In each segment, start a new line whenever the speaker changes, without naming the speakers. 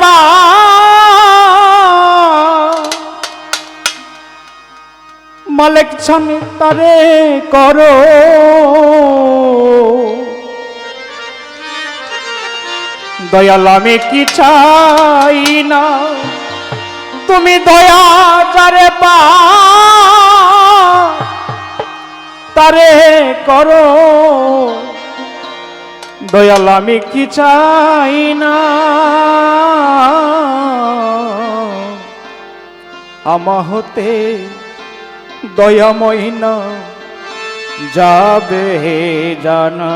পা। মালিক ছানি তারে করো। দয়াল আমি কি চাই না? তুমি দয়া যারে পা। তারে করো। দয়াল, আমি কি চাই না? আমা হতে দয়াময় না, যাবে জানা।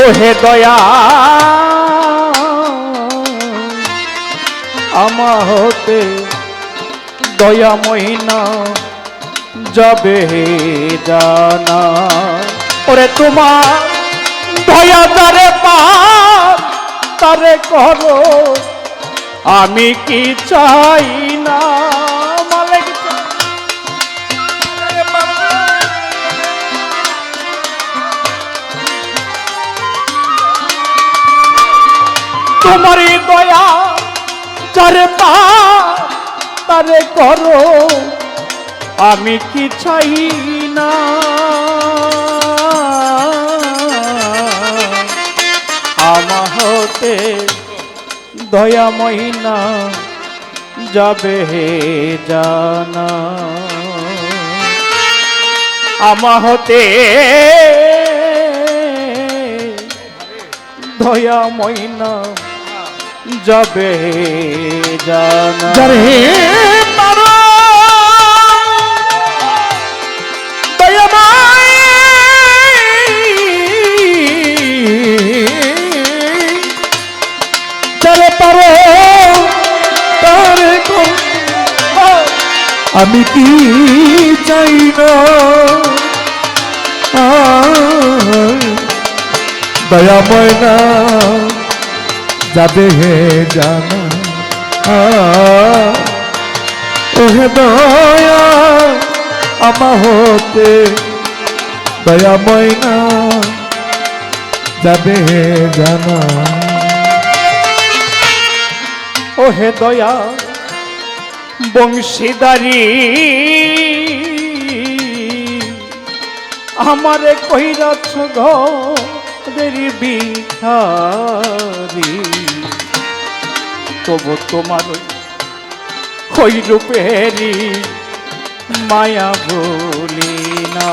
ও হে দয়া আমা হতে দয়াময় না, যাবে জানা। ওরে তোমার দয়া তারে তারে করো। আমি কি চাই না? তোমারই দয়া চারে পা তারে করো। আমি কি চাই না? দয়াময় মহিনা যাবে জানা। আমা হতে দয়া মহিনা যাবে জানা।
আমি কি চাই না? দয়াময় না যাবে হে জানা। ওহে দয়া, আমা হতে। দয়াময় না যাবে হে জানা।
ও হে দয়া বংশীদারি। আমারে কহিরাছ গেরি বিখারি তবু তোমার কই রূপেরি মায়া বলি না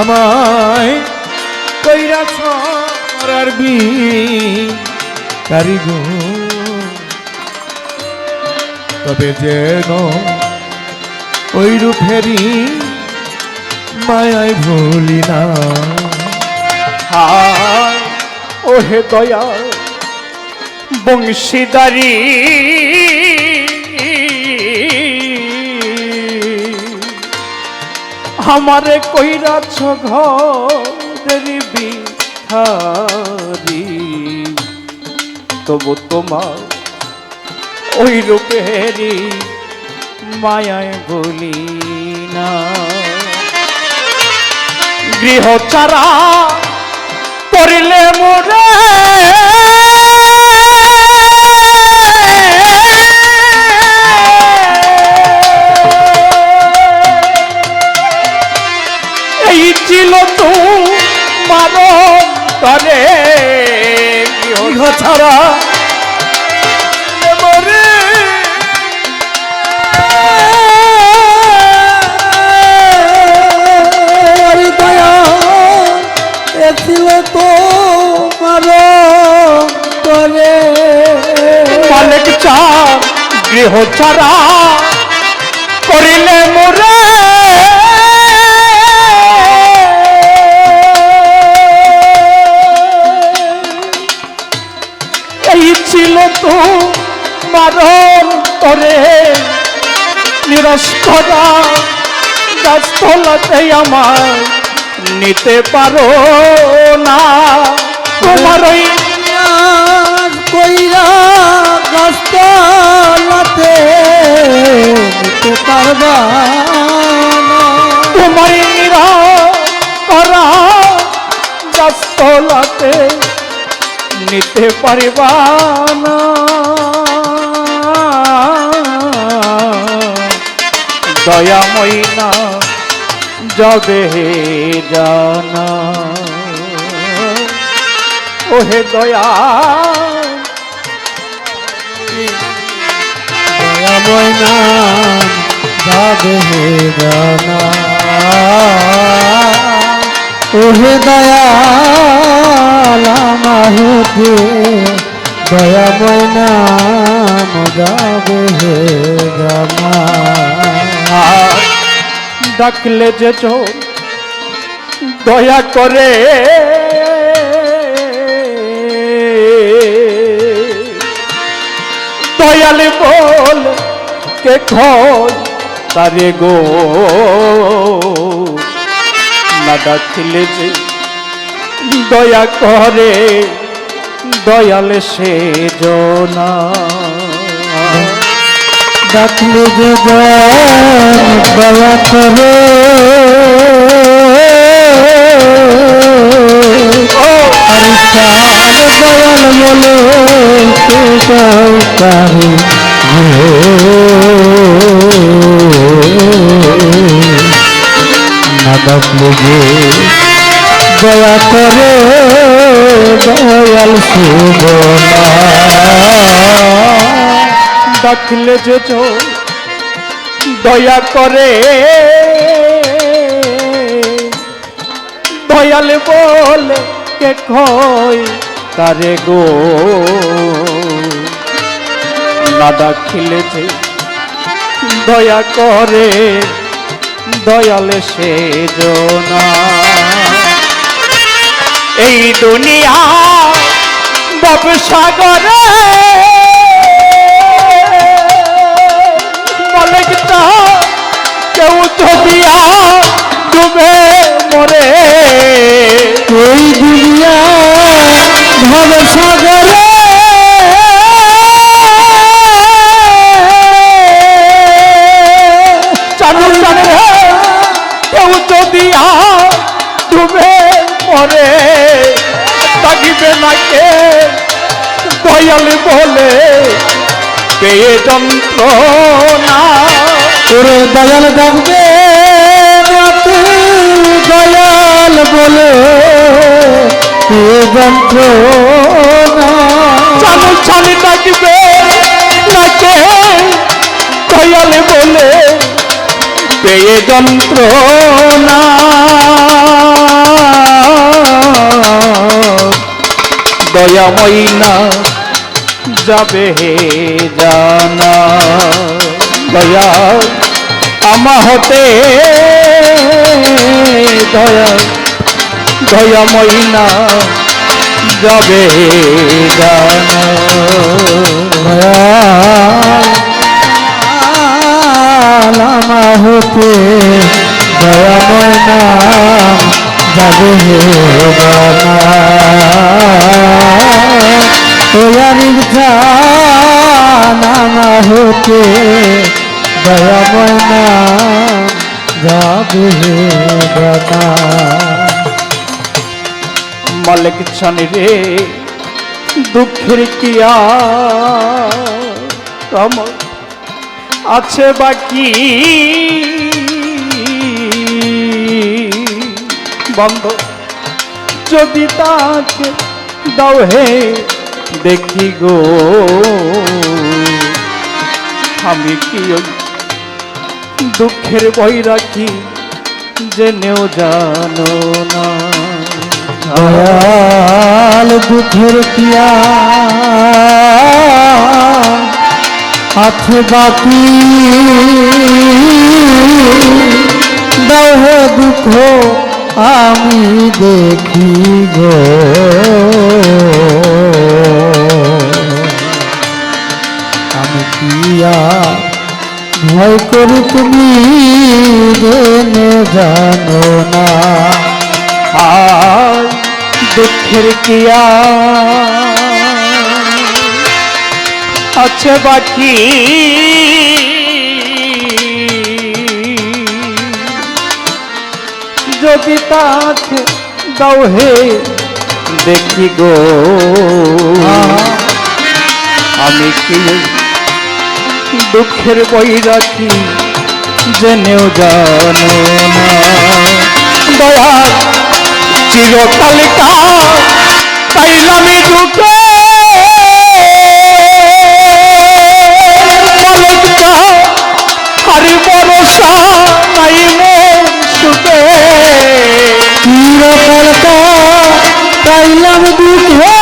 আমায় কইরা ছড়ার বি কারিগো তবে যেন ওই রূপেরি মায়ায় ভুলি না।
হায় ও হে দয়া বংশীদারি আমারে কইরাছ ঘরের বিহারি তবু তোমার ওই রূপেরি মায়ায় বলি না গৃহ চারা করিলে মোরে করে গৃহ ছাড়া
তো করে।
মালিক গৃহ ছাড়া করিলে মোরে। ছিল তো মারণ করে। নিরস করা গাছতলাতে আমার নিতে পারো না। তোমার ওই
কইরা রাস্তাতে নিতে পারবা
তোমার করা গাছতলাতে নিতে পারিবা না। দয়াময় না যাবে জানা। ওহে দয়া
দয়াময় নাম যাবে জানা। ওহে দয়াল আমাহতে দয়াময় নাম যাবে হে জানা
ডাকলে যে চোর দয়া করে। দয়ালে বল, কে খোঁজ তারে গো? না ডাকলে যে দয়া করে দয়াল সে জনা।
ডাকলে যে দয়া করে দয়াল বলে তারে ডাকলে যে দয়া করে দয়াল
ডাকলে যে দয়া করে। দয়াল বলে কে তারে গো। না ডাকিলে যে দয়া করে। দয়াল সে এই দুনিয়া ব্যবসা করে মালিকটা কেউ ছবিয়া ডুবে মরে।
এই দুনিয়া ভব
পেয়ে যন্ত্রণা।
ওরে দয়াল ডাকবে দয়াল বলে এ যন্ত্রণা।
চালু চালি ডাকবে নাকে দয়াল বলে পেয়ে যন্ত্রণা। দয়াময়ী না যাবে জানা। দয়া আমা হতে। দয়া দয়া না যাবে জানা। মালিক ছানি রে, দুঃখের কিয়া আছে বাকি? বন্ধ, যদি তাকে দাও হে, দেখি গো। আমি কি দুঃখের বই রাখি জেনেও জানো না।
দয়াল দুঃখের পিয়া আছে বাকি। দাও দুঃখ আমি দেখি গো। ভয় করি তুমি জেনে না।
আয় দুঃখের কিয়া আছে বাকি? যদি তা আছে দাও হে দেখি গো। আমি কি দুঃখের বই রাখি জেনেও জানো না। দয়া, চিরকালিকা পাইলাম দুটো। হরি ভরসা নাই মন সুখে
চিরকালকা পাইলাম দুঃখে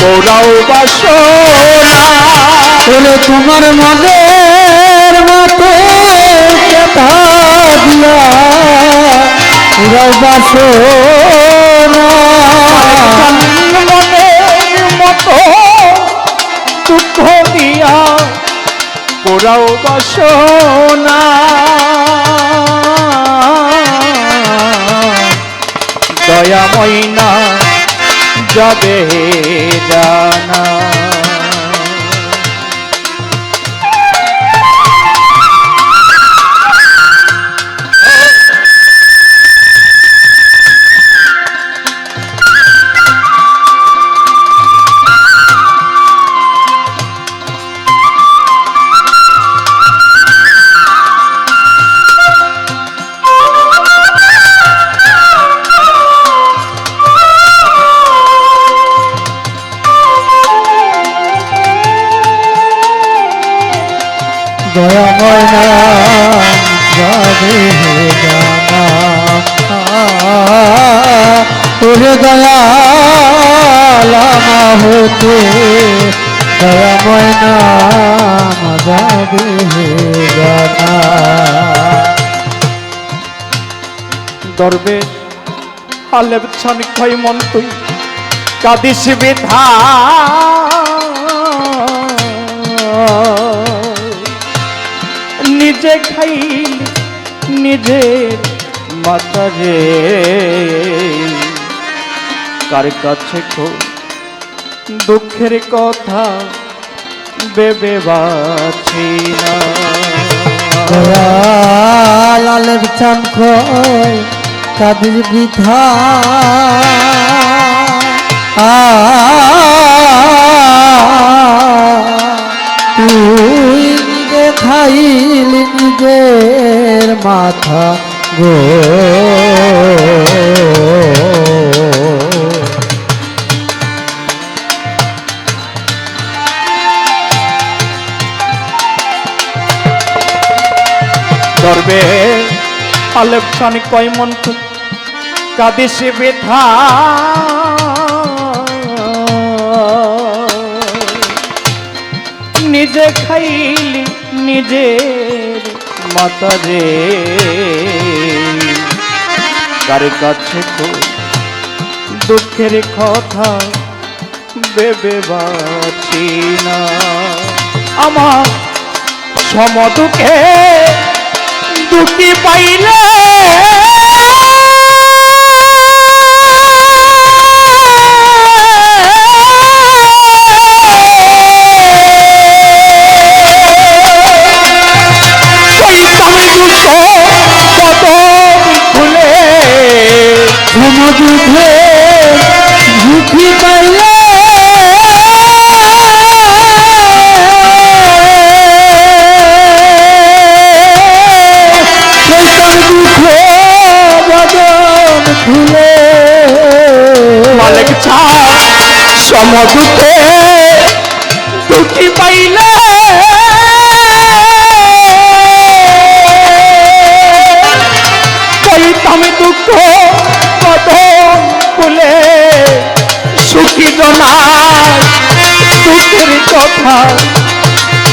তোরাও বাসনা
বলে তোমার মনের মতো কথা দিয়া। বাসনা
মনের মতো দুঃখ দিয়া পোড়াও বাসনা দয়াময় না যাবে জানা
দয়াময় না যাবে জানা ওরে দয়ালামা হতে দয়াময় না যাবে জানা।
দরবেশ খয় মন তুই কাদিস বিধা নিজে খাইল, নিজের মাতারে কার কাছে খো দুঃখের কথা বেবে বাছি না।
লালের চান খয় কাদের বৃথা। আ খাইলি নিজের মাথা গো।
আলেপ খানি কয় মন কাদিসে বেথা নিজে খাইলি নিজের মাতারে কার কাছে তো দুঃখের কথা বেবে বাছি না। আমার সমদুকে দুটি পাইলে খুলে
সমুদ্রে ঝুঁকি পাইলে খুলে
মালিক ছা সমদুতে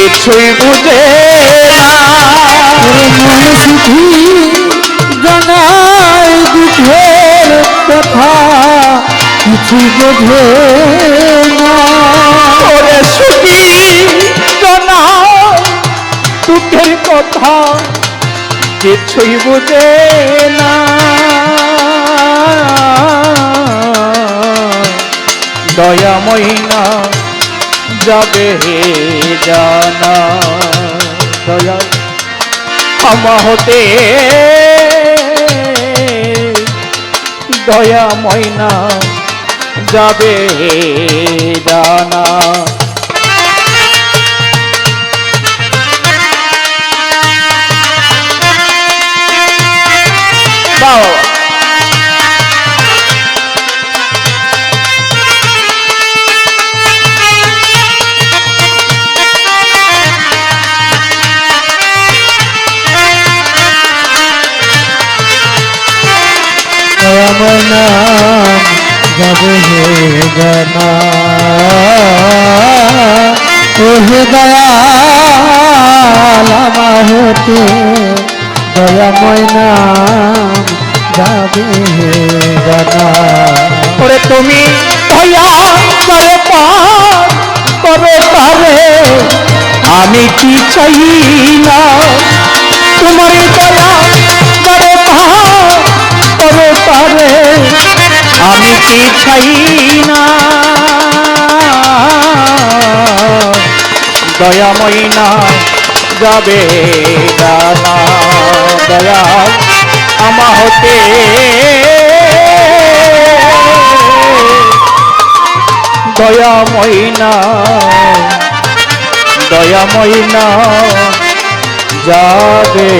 কিছুই বুঝে
সুখী জানাই দুঃখের কথা কিছু বোঝে
ওরে সুখী জানা দুঃখের কথা কিছুই বুঝে না। দয়াময় না যাবে হে জানা দয়া। ক্ষমা হতে দয়াময় না যাবে হে জানা। বাবা
আমার নাম যাবে হে জানা ও হে দয়াল আমার হতে দয়াময় নাম যাবে হে জানা
ওরে তুমি দয়া করে পারে। আমি কি চাই না? তোমার দয়া করে পার পারে, আমি কি চাই না? দয়াময় না যাবে জানা দয়া আমা হতে। দয়াময় না দয়াময় না যাবে